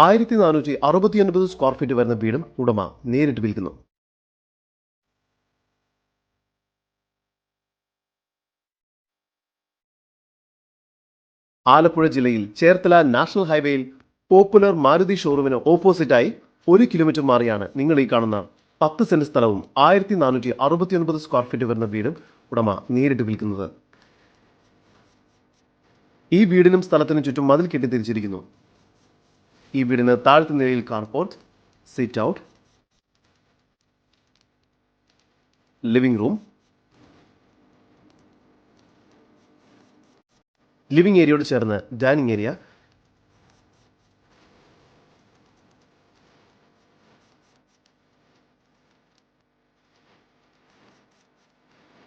ആയിരത്തി നാനൂറ്റി അറുപത്തിയൊൻപത് square feet വരുന്ന വീടും ഉടമ നേരിട്ട് വിൽക്കുന്നു. ആലപ്പുഴ ജില്ലയിൽ ചേർത്തല നാഷണൽ ഹൈവേയിൽ പോപ്പുലർ മാരുതി ഷോറൂമിന് ഓപ്പോസിറ്റായി ഒരു കിലോമീറ്റർ മാറിയാണ് നിങ്ങൾ ഈ കാണുന്ന പത്ത് സെന്റ് സ്ഥലവും ആയിരത്തി നാനൂറ്റി അറുപത്തിയൊൻപത് സ്ക്വയർ ഫീറ്റ് വരുന്ന വീടും ഉടമ നേരിട്ട് വിൽക്കുന്നത്. ഈ വീടിനും സ്ഥലത്തിനും ചുറ്റും മതിൽ കെട്ടി തിരിച്ചിരിക്കുന്നു. ഈ വീടിന് താഴത്തെ നിലയിൽ carport sit out living room living ഏരിയയോട് ചേർന്ന് ഡൈനിങ് ഏരിയ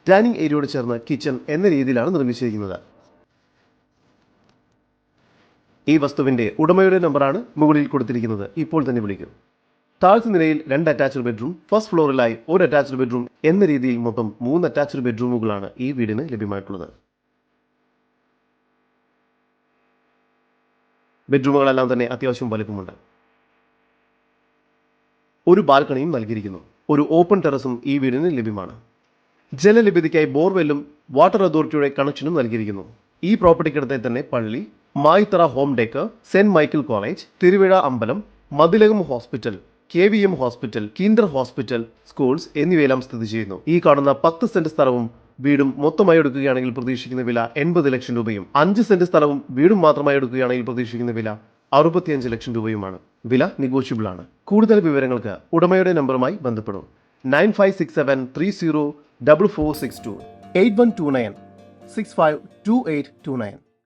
ഡൈനിങ് ഏരിയയോട് ചേർന്ന് കിച്ചൺ എന്ന രീതിയിലാണ് നിർമ്മിച്ചിരിക്കുന്നത്. ഈ വസ്തുവിന്റെ ഉടമയുടെ നമ്പറാണ് മുകളിൽ കൊടുത്തിരിക്കുന്നത്. ഇപ്പോൾ തന്നെ വിളിക്കും. താഴ്ത്തു നിലയിൽ രണ്ട് അറ്റാച്ച്ഡ് ബെഡ്റൂം ഫസ്റ്റ് ഫ്ലോറിലായി ഒരു അറ്റാച്ച്ഡ് ബെഡ്റൂം എന്ന രീതിയിൽ മൊത്തം മൂന്ന് അറ്റാച്ച്ഡ് ബെഡ്റൂമുകളാണ് ഈ വീടിന് ലഭ്യമായിട്ടുള്ളത്. ബെഡ്റൂമുകളെല്ലാം തന്നെ അത്യാവശ്യം വലുപ്പമുണ്ട്. ഒരു ബാൽക്കണിയും നൽകിയിരിക്കുന്നു. ഒരു ഓപ്പൺ ടെറസും ഈ വീടിന് ലഭ്യമാണ്. ജലലഭ്യതയ്ക്കായി ബോർവെല്ലും വാട്ടർ അതോറിറ്റിയുടെ കണക്ഷനും നൽകിയിരിക്കുന്നു. ഈ പ്രോപ്പർട്ടിക്കടുത്തെ തന്നെ പള്ളി Mayithara home decor saint Michael college Thiruvizha അമ്പലം Mathilakam hospital K V M hospital kinder hospital schools എന്നിവയെല്ലാം സ്ഥിതി ചെയ്യുന്നു. ഈ കാണുന്ന പത്ത് സെന്റ് സ്ഥലവും വീടും മൊത്തമായി എടുക്കുകയാണെങ്കിൽ പ്രതീക്ഷിക്കുന്ന വില എൺപത് ലക്ഷം രൂപയും അഞ്ച് സെന്റ് സ്ഥലവും വീടും മാത്രമായി എടുക്കുകയാണെങ്കിൽ പ്രതീക്ഷിക്കുന്ന വില അറുപത്തിയഞ്ച് ലക്ഷം രൂപയുമാണ്. വില നെഗോഷ്യബിൾ ആണ്. കൂടുതൽ വിവരങ്ങൾക്ക് ഉടമയുടെ നമ്പറുമായി ബന്ധപ്പെടും. Nine five six seven three zero double four six two eight one two nine six five two eight two nine.